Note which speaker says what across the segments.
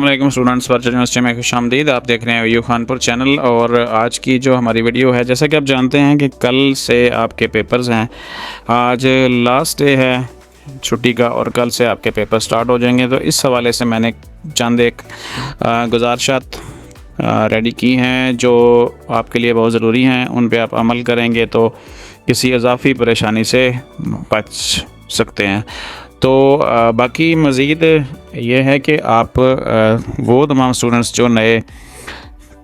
Speaker 1: वालेकुम students virtual university में खुश आमदीद आप देख रहे हैं यू खानपुर चैनल और आज की जो हमारी वीडियो है, जैसा कि आप जानते हैं कि कल से आपके पेपर्स हैं। आज लास्ट डे है छुट्टी का और कल से आपके पेपर स्टार्ट हो जाएँगे। तो इस हवाले से मैंने चंद एक गुजारशात रेडी की हैं, जो आपके लिए बहुत ज़रूरी हैं। उन पर आप अमल करेंगे तो किसी इजाफी परेशानी से बच सकते हैं। तो बाकी मज़ीद ये है कि आप वो तमाम स्टूडेंट्स जो नए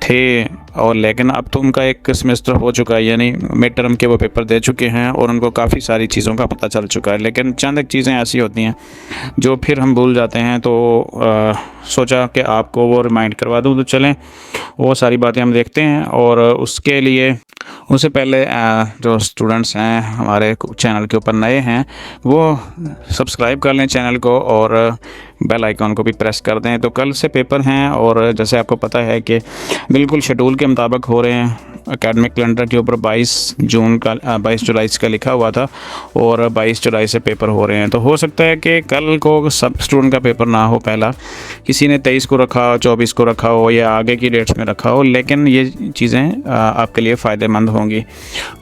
Speaker 1: थे और लेकिन अब तो उनका एक सेमेस्टर हो चुका है यानी मिड टर्म के वो पेपर दे चुके हैं और उनको काफ़ी सारी चीज़ों का पता चल चुका है। लेकिन चंद एक चीज़ें ऐसी होती हैं जो फिर हम भूल जाते हैं तो आ, सोचा कि आपको वो रिमाइंड करवा दूँ तो चलें वो सारी बातें हम देखते हैं और उसके लिए उससे पहले जो स्टूडेंट्स हैं, हमारे चैनल के ऊपर नए हैं, वो सब्सक्राइब कर लें चैनल को और बेल आइकॉन को भी प्रेस कर दें। तो कल से पेपर हैं और जैसे आपको पता है कि बिल्कुल शेड्यूल के मुताबिक हो रहे हैं। एकेडमिक कैलेंडर के ऊपर 22 जून का 22 जुलाई का लिखा हुआ था और 22 जुलाई से पेपर हो रहे हैं। तो हो सकता है कि कल को सब स्टूडेंट का पेपर ना हो पहला। किसी ने 23 को रखा हो, चौबीस को रखा हो या आगे की डेट्स में रखा हो, लेकिन ये चीज़ें आपके लिए फ़ायदेमंद होंगी।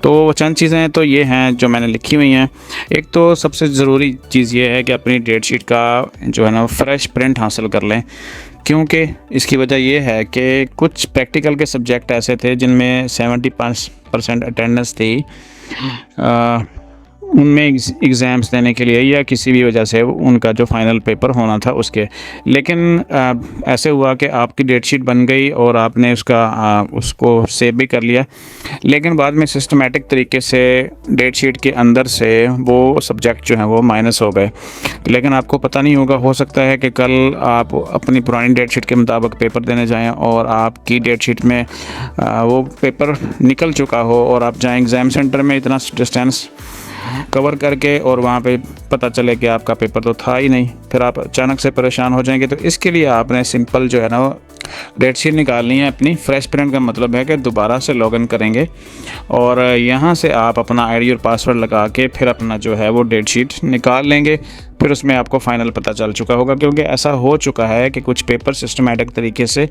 Speaker 1: तो चंद चीज़ें तो ये हैं जो मैंने लिखी हुई हैं। एक तो सबसे ज़रूरी चीज़ ये है कि अपनी डेट शीट का जो है ना फ्रेश प्रिंट हासिल कर लें। क्योंकि इसकी वजह यह है कि कुछ प्रैक्टिकल के सब्जेक्ट ऐसे थे जिनमें सेवेंटी पाँच परसेंट अटेंडेंस थी आ, उनमें एग्ज़ाम्स देने के लिए या किसी भी वजह से उनका जो फाइनल पेपर होना था उसके। लेकिन आ, ऐसे हुआ कि आपकी डेट शीट बन गई और आपने उसका आ, उसको सेव भी कर लिया। लेकिन बाद में सिस्टमेटिक तरीके से डेट शीट के अंदर से वो सब्जेक्ट जो है वो माइनस हो गए। लेकिन आपको पता नहीं होगा हो सकता है कि कल आप अपनी पुरानी डेट शीट के मुताबिक पेपर देने जाएँ और आपकी डेट शीट में आ, वो पेपर निकल चुका हो और आप जाएँ एग्ज़ाम सेंटर में इतना डिस्टेंस कवर करके और वहाँ पे पता चले कि आपका पेपर तो था ही नहीं। फिर आप अचानक से परेशान हो जाएँगे। तो इसके लिए आपने सिंपल जो है ना, डेट शीट निकालनी है अपनी। फ्रेश प्रिंट का मतलब है कि दोबारा से लॉगिन करेंगे और यहाँ से आप अपना आईडी और पासवर्ड लगा के फिर अपना जो है वो डेट शीट निकाल लेंगे। फिर उसमें आपको फाइनल पता चल चुका होगा, क्योंकि ऐसा हो चुका है कि कुछ पेपर सिस्टमेटिक तरीके से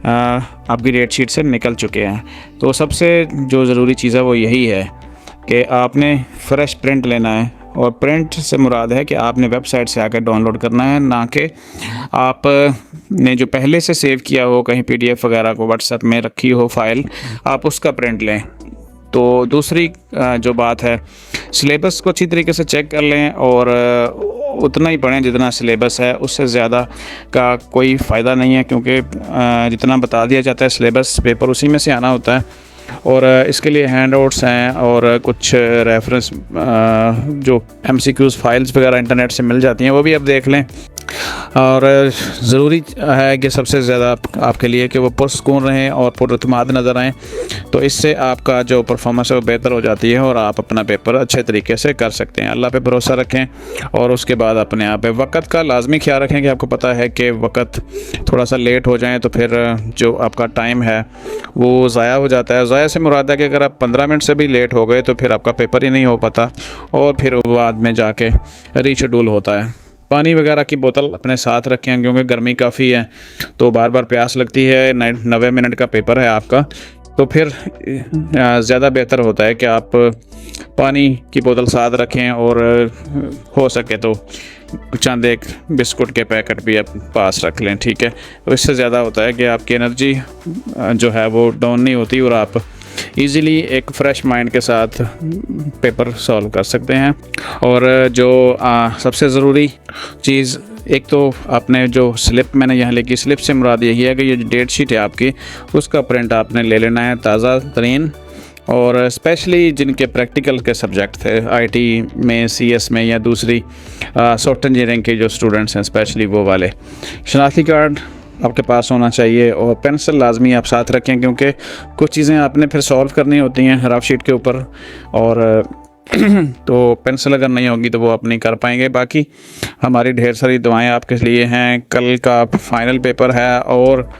Speaker 1: आपकी डेट शीट से निकल चुके हैं। तो सबसे जो ज़रूरी चीज़ है वो यही है। कि आपने फ्रेश प्रिंट लेना है और प्रिंट से मुराद है कि आपने वेबसाइट से आकर डाउनलोड करना है, ना कि आप ने जो पहले से सेव किया हो, कहीं पीडीएफ वगैरह को व्हाट्सएप में रखी हो फ़ाइल आप उसका प्रिंट लें। तो दूसरी जो बात है सिलेबस को अच्छी तरीके से चेक कर लें और उतना ही पढ़ें जितना सिलेबस है, उससे ज़्यादा का कोई फ़ायदा नहीं है क्योंकि जितना बता दिया जाता है सिलेबस पेपर उसी में से आना होता है। और इसके लिए हैंड आउट्स हैं और कुछ रेफरेंस जो एम फाइल्स वगैरह इंटरनेट से मिल जाती हैं, वो भी आप देख लें। और ज़रूरी है कि सबसे ज़्यादा आपके लिए कि वो पुरस्कून रहें और पुरतमाद नज़र आएँ तो इससे आपका जो परफॉर्मेंस है वो बेहतर हो जाती है और आप अपना पेपर अच्छे तरीके से कर सकते हैं। अल्लाह पे भरोसा रखें और उसके बाद अपने आप वक्त का लाजमी ख्याल रखें कि आपको पता है कि वक्त थोड़ा सा लेट हो जाए तो फिर जो आपका टाइम है वो ज़ाया हो जाता है। ज़ाया से मुराद है कि अगर आप पंद्रह मिनट से भी लेट हो गए तो फिर आपका पेपर ही नहीं हो पाता और फिर बाद में जाके रीशेड्यूल होता है। पानी वगैरह की बोतल अपने साथ रखें क्योंकि गर्मी काफ़ी है तो बार बार प्यास लगती है नबे मिनट का पेपर है आपका तो फिर ज़्यादा बेहतर होता है कि आप पानी की बोतल साथ रखें और हो सके तो चंद एक बिस्कुट के पैकेट भी आप पास रख लें, ठीक है? तो इससे ज़्यादा होता है कि आपकी एनर्जी जो है वो डाउन नहीं होती और आप इजीली एक फ्रेश माइंड के साथ पेपर सॉल्व कर सकते हैं। और जो आ, सबसे ज़रूरी चीज़ एक तो आपने जो स्लिप मैंने यहाँ लिखी स्लिप से मुराद यही है कि ये डेट शीट है आपकी उसका प्रिंट आपने ले लेना है ताज़ा तरीन। और स्पेशली जिनके प्रैक्टिकल के सब्जेक्ट थे आईटी में सीएस में या दूसरी सॉफ्ट इंजीनियरिंग के जो स्टूडेंट्स हैं स्पेशली वो वाले। शनाख्ती कार्ड आपके पास होना चाहिए और पेंसिल लाजमी आप साथ रखें, क्योंकि कुछ चीज़ें आपने फिर सॉल्व करनी होती हैं रफ शीट के ऊपर। और तो पेंसिल अगर नहीं होगी तो वो आप नहीं कर पाएँगे। बाकी हमारी ढेर सारी दुआएँ आपके लिए हैं। कल का फाइनल पेपर है और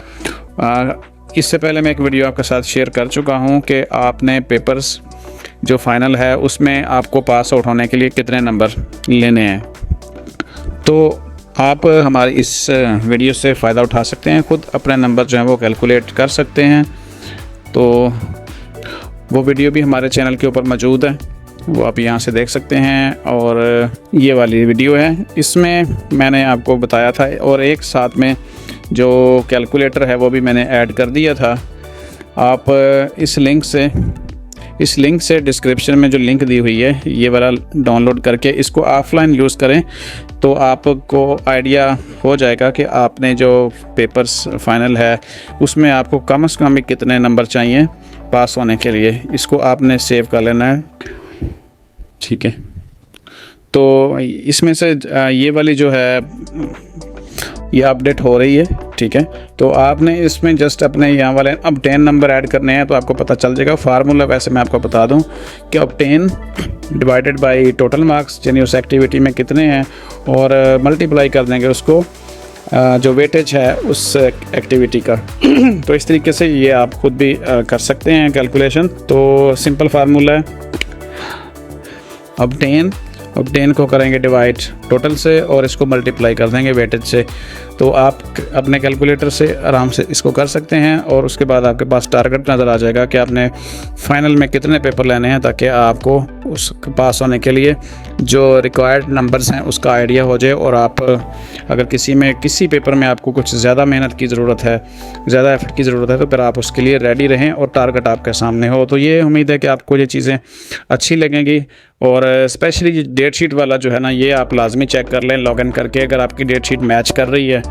Speaker 1: इससे पहले मैं एक वीडियो आपके साथ शेयर कर चुका हूँ कि आपने पेपर्स जो फाइनल है, उसमें आपको पास आउट होने के लिए कितने नंबर लेने हैं। तो आप हमारी इस वीडियो से फ़ायदा उठा सकते हैं, खुद अपने नंबर जो है वो कैलकुलेट कर सकते हैं। तो वो वीडियो भी हमारे चैनल के ऊपर मौजूद है, वो आप यहाँ से देख सकते हैं और ये वाली वीडियो है। इसमें मैंने आपको बताया था और एक साथ में जो कैलकुलेटर है वो भी मैंने ऐड कर दिया था। आप इस लिंक से इस लिंक से डिस्क्रिप्शन में जो लिंक दी हुई है, ये वाला डाउनलोड करके इसको ऑफलाइन यूज़ करें तो आपको आइडिया हो जाएगा कि आपने जो पेपर्स फाइनल है, उसमें आपको कम से कम कितने नंबर चाहिए पास होने के लिए, इसको आपने सेव कर लेना है। ठीक है। तो इसमें से ये वाली जो है, ये अपडेट हो रही है। ठीक है? तो आपने इसमें जस्ट अपने यहाँ वाले, अब टेन नंबर ऐड करने हैं तो आपको पता चल जाएगा। फार्मूला वैसे मैं आपको बता दूँ कि अब ten divided by total marks यानी उस एक्टिविटी में कितने हैं, और मल्टीप्लाई कर देंगे उसको जो वेटेज है उस एक्टिविटी का। तो इस तरीके से ये आप खुद भी कर सकते हैं कैलकुलेशन तो सिंपल फार्मूला है। अब टेन अब टेन को करेंगे डिवाइड टोटल से और इसको मल्टीप्लाई कर देंगे वेटेज से। तो आप अपने कैलकुलेटर से आराम से इसको कर सकते हैं और उसके बाद आपके पास टारगेट नज़र आ जाएगा कि आपने फाइनल में कितने पेपर लेने हैं ताकि आपको उस पास होने के लिए जो रिक्वायर्ड नंबर्स हैं उसका आइडिया हो जाए और आप, अगर किसी में, किसी पेपर में आपको कुछ ज़्यादा मेहनत की ज़रूरत है, ज़्यादा एफर्ट की ज़रूरत है तो फिर आप उसके लिए रेडी रहें और टारगेट आपके सामने हो। तो ये उम्मीद है कि आपको ये चीज़ें अच्छी लगेंगी। और स्पेशली डेट शीट वाला जो है ना, ये आप लाजमी चेक कर लें लॉगिन करके अगर आपकी डेट शीट मैच कर रही है।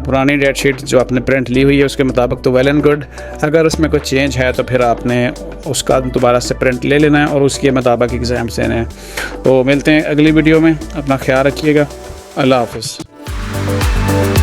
Speaker 1: पुरानी डेट शीट जो आपने प्रिंट ली हुई है, उसके मुताबिक तो वेल एंड गुड अगर उसमें कोई चेंज है तो फिर आपने उसका दोबारा से प्रिंट ले लेना है और उसके मुताबिक एग्ज़ाम्स देने हैं। तो मिलते हैं अगली वीडियो में। अपना ख्याल रखिएगा। अल्लाह हाफिज़।